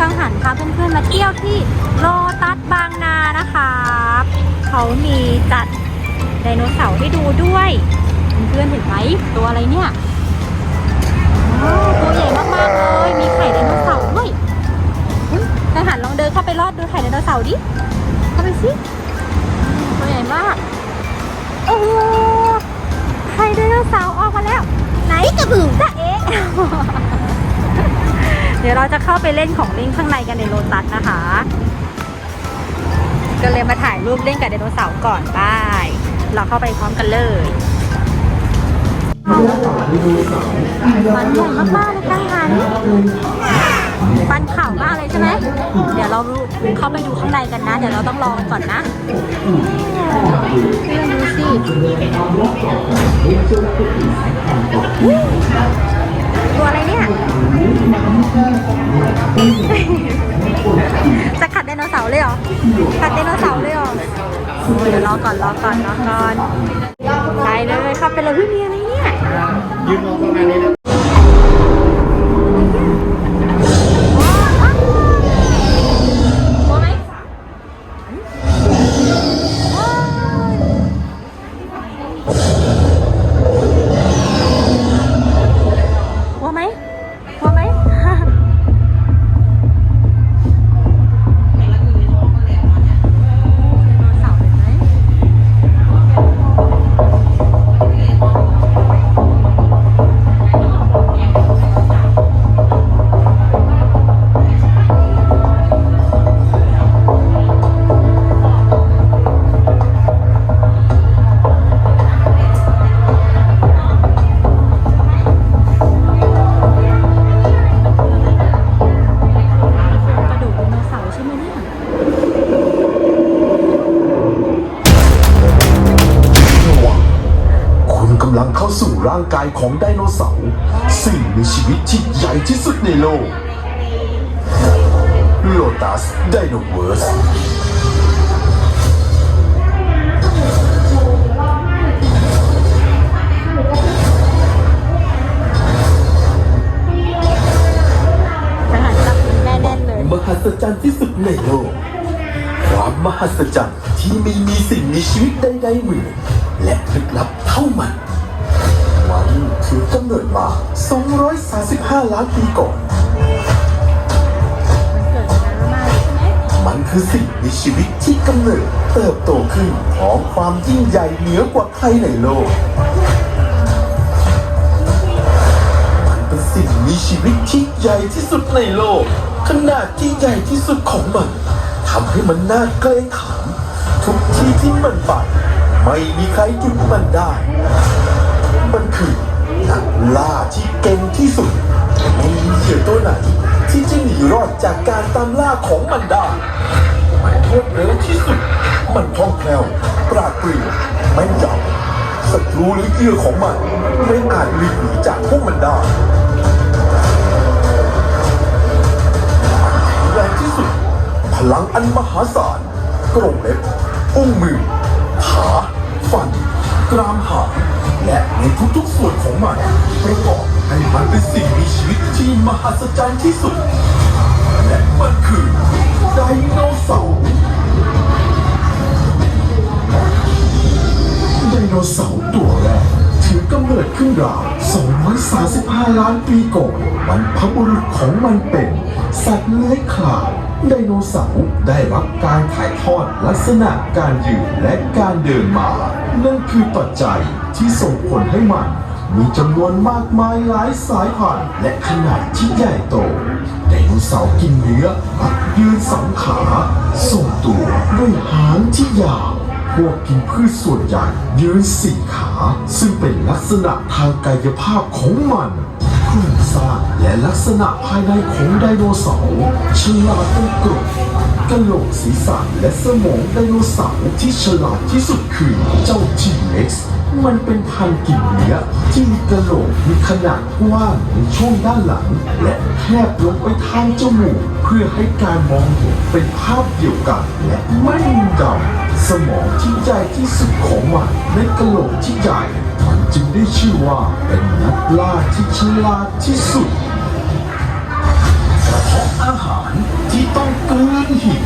กางหันพาเพื่อนๆมาเที่ยวที่โลตัสบางนานะคะเขามีจัดไดโนเสาร์ให้ดูด้วยเพื่อนๆเห็นไหมตัวอะไรเนี่ยตัวใหญ่มากๆเลยมีไข่ไดโนเสาร์ด้วยอุ๊ยนายหันลองเดินเข้าไปรอดดูไข่ไดโนเสาร์ดิ ยวเราจะเข้าไปเล่นของเล่นข้างในกันในโลตัสนะคะ ก็เลยมาถ่ายรูปเล่นกับไดโนเสาร์ก่อนบายเราเข้าไปพร้อมกันเลยมันใหญ่มากๆเลยกังหันปันข่าวมากเลยใช่ไหม เดี๋ยวเราเข้าไปดูข้างในกันนะ เดี๋ยวเราต้องรอก่อนนะเพื่อนดูสิ เนี่ย จะขัดไดโนเสาร์เลยเหรอ ขัดไดโนเสาร์เลยเหรอ เดี๋ยวรอก่อนรอก่อนรอก่อนไปเลยเข้าไปเลยพี่มีอะไรเนี่ย ยืนมองตรงนี้ ร่างกายของไดโนเสาร์สิ่งมีชีวิตที่ใหญ่ที่สุดในโลก Lotus Dinoverse ทหารจับมือแน่นๆเลยมหัศจรรย์ที่สุดในโลก ความมหัศจรรย์ที่ไม่มีสิ่งมีชีวิตใดๆเหมือนและลึกลับเท่ามันมันคือกำเนิดมา 235 ล้านปีก่อนมันเกิดมานานมากเลยใช่ไหมมันคือสิ่งมีชีวิตที่กำเนิดเติบโตขึ้นพร้อมความยิ่งใหญ่เหนือกว่าใครในโลก มันเป็นสิ่งมีชีวิตที่ใหญ่ที่สุดในโลก ขนาดที่ใหญ่ที่สุดของมันทำให้มันน่าเกรงขาม ทุกที่ที่มันไปไม่มีใครหยุดมันได้ มันคือักล่าที่เก่งที่สุดไม่มีเหยื่อตัวไหนที่จะหนีรอดจากการตามล่าของมันได้มันรวดเร็วที่สุด มันคล่องแคล่ว ปราดเปรียวแม่นยำศัตรูหรือเหยื่อของมันไม่อาจหลีกหนีจากพวกมันได้แรงที่สุด พลังอันมหาศาลกรงเล็บอุ้งมือขาฟัน กรามหาง และในทุกๆส่วนของมันประกอบให้มันเป็นสิ่งมีชีวิตที่มหัศจรรย์ที่สุด และมันคือไดโนเสาร์ไดโนเสาร์ตัวแรกถือกำเนิดขึ้นราว 235 ล้านปีก่อนบรรพบุรุษของมันเป็น สัตว์เลื้อยคลาน ไดโนเสาร์ได้รับการถ่ายทอดลักษณะการยืนและการเดินมา นั่นคือปัจจัยที่ส่งผลให้มัน มีจำนวนมากมายหลายสายพันธุ์และขนาดที่ใหญ่โต ไดโนเสาร์กินเนื้อมักยืนสองขาทรงตัวด้วยหางที่ยาวพวกกินพืชส่วนใหญ่ยืนสี่ขา ซึ่งเป็นลักษณะทางกายภาพของมัน รงสร้างและลักษณะภายในของไดโนเสาร์ฉลาดเป็นกรดกระโหลกศีรษะและสมองไดโนเสาร์ที่ฉลาดที่สุดคือเจ้าทีเล็กซ์มันเป็นพันธุ์กินเนื้อที่มีกระโหลกมีขนาดกว้างในช่วงด้านหลัง และแคบลงไปทางจมูกเพื่อให้การมองเห็นเป็นภาพเดียวกันและไม่ดำสมองที่ใหญ่ที่สุดของมันในกระโหลกที่ใหญ่ จึงได้ชื่อว่าเป็นนักล่าที่ฉลาดที่สุดกระเพาะอาหารที่ต้องพื้นหิน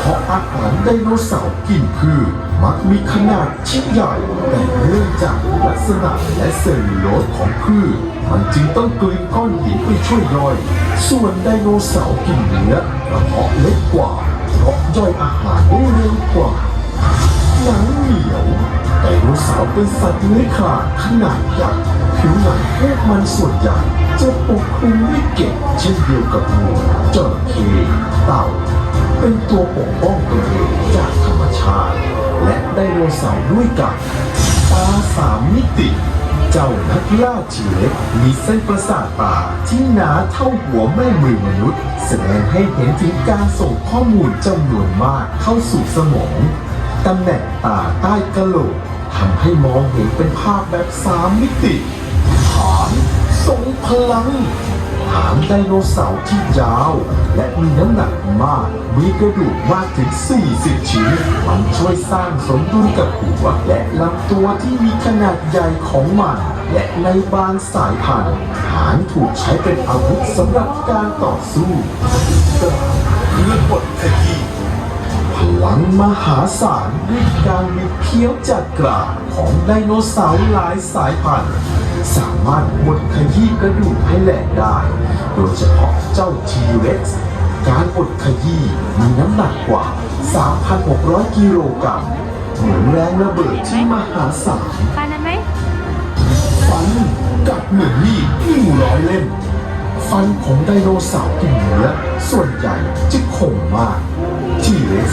เพราะอาหารไดโนเสาร์กินพืชมักมีขนาดชิ้นใหญ่แต่เนื่องจากลักษณะและเซลลูโลสของพืชมันจึงต้องกลืนก้อนหินไปช่วยย่อย ส่วนไดโนเสาร์กินเนื้อกระเพาะเล็กกว่าเพราะย่อยอาหารได้เร็วกว่า หนังเหนียวไดโนเสาร์เป็นสัตว์เลื้อยคลานขนาดใหญ่ผิวหนังพวกมันส่วนใหญ่จะปกคลุมด้วยเกล็ดเช่นเดียวกับงูจระเข้เต่า เป็นตัวปกป้องตัวเองจากธรรมชาติ และไดโนเสาร์ด้วยกันตาสามมิติ เจ้านักล่าทีเล็กมีเส้นประสาทตาที่หนาเท่าหัวแม่มือมนุษย์ แสดงให้เห็นถึงการส่งข้อมูลจำนวนมากเข้าสู่สมอง ตำแหน่งตาใต้กะโหลกทำให้มองเห็นเป็นภาพแบบสามมิติ ฐานทรงพลัง หางไดโนเสาร์ที่ยาว และมีน้ำหนักมาก มีกระดูกมากถึง 40 ชิ้น มันช่วยสร้างสมดุลกับหัว และลำตัวที่มีขนาดใหญ่ของมัน และในบางสายพันธุ์ หางถูกใช้เป็นอาวุธสำหรับการต่อสู้กระเพื่อบทขยี้ ลังมหาศาลด้วยการมีเคี้ยวจัดกราของไดโนเสาร์หลายสายพันธุ์ สามารถบดขยี้กระดูกให้แหลกได้ โดยเฉพาะเจ้าทีเร็กซ์การบดขยี้มีน้ำหนักกว่า 3,600 กิโลกรัมเหมือนแรงระเบิดที่มหาศาลฟันนั้นไหมฟันกัดเหมือนมีดที่หมูร้อยเล่มฟันของไดโนเสาร์กินเนื้อส่วนใหญ่จะคมมาก ทีเร็ก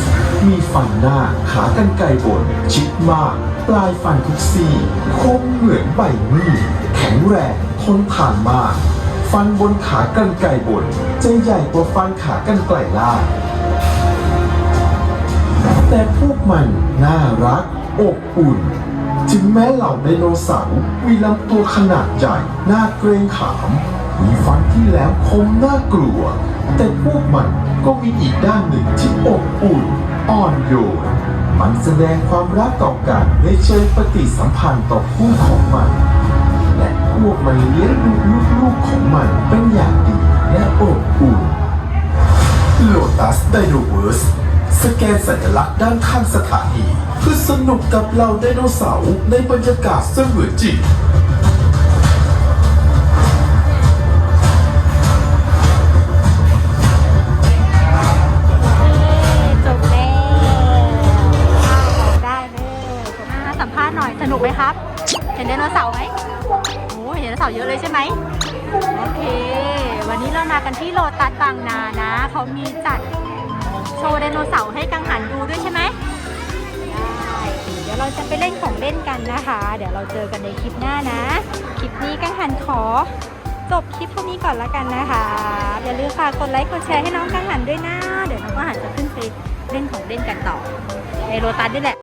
มีฟันหน้าขากรรไกรบน ชิดมาก ปลายฟันทุกซี่ คมเหมือนใบมีดแข็งแรงทนทานมาก ฟันบนขากรรไกรบนจะใหญ่กว่าฟันขากรรไกรล่างแต่พวกมันน่ารัก อบอุ่น ถึงแม้เหล่าไดโนเสาร์มีลำตัวขนาดใหญ่น่าเกรงขาม มีฟันที่แหลมคมน่ากลัว แต่พวกมันก็มีอีกด้านหนึ่งที่อบอุ่นอ่อนโยน มันแสดงความรักต่อกันในเชิงปฏิสัมพันธ์ต่อคู่ของมัน และพวกมันเลี้ยงดูลูกๆของมันเป็นอย่างดีและอบอุ่นโลตัสไดโนเวิร์สสแกนสัญลักษณ์ด้านข้างสถานีเพื่อสนุกกับเหล่าไดโนเสาร์ในบรรยากาศเสมือนจริง ไดโนเสาร์ไหมโอ้เห็นไดโนเสาร์เยอะเลยใช่ไหมโอเค วันนี้เรามากันที่โลตัสบางนานะ เขามีจัดโชว์ไดโนเสาร์ให้กังหันดูด้วยใช่ไหมได้เดี๋ยวเราจะไปเล่นของเล่นกันนะคะ เดี๋ยวเราเจอกันในคลิปหน้านะ คลิปนี้กังหันขอจบคลิปเท่านี้ก่อนแล้วกันนะคะ อย่าลืมฝากกดไลค์กดแชร์ให้น้องกังหันด้วยนะ เดี๋ยวน้องกังหันจะขึ้นไปเล่นของเล่นกันต่อในโรตัสนี่แหละ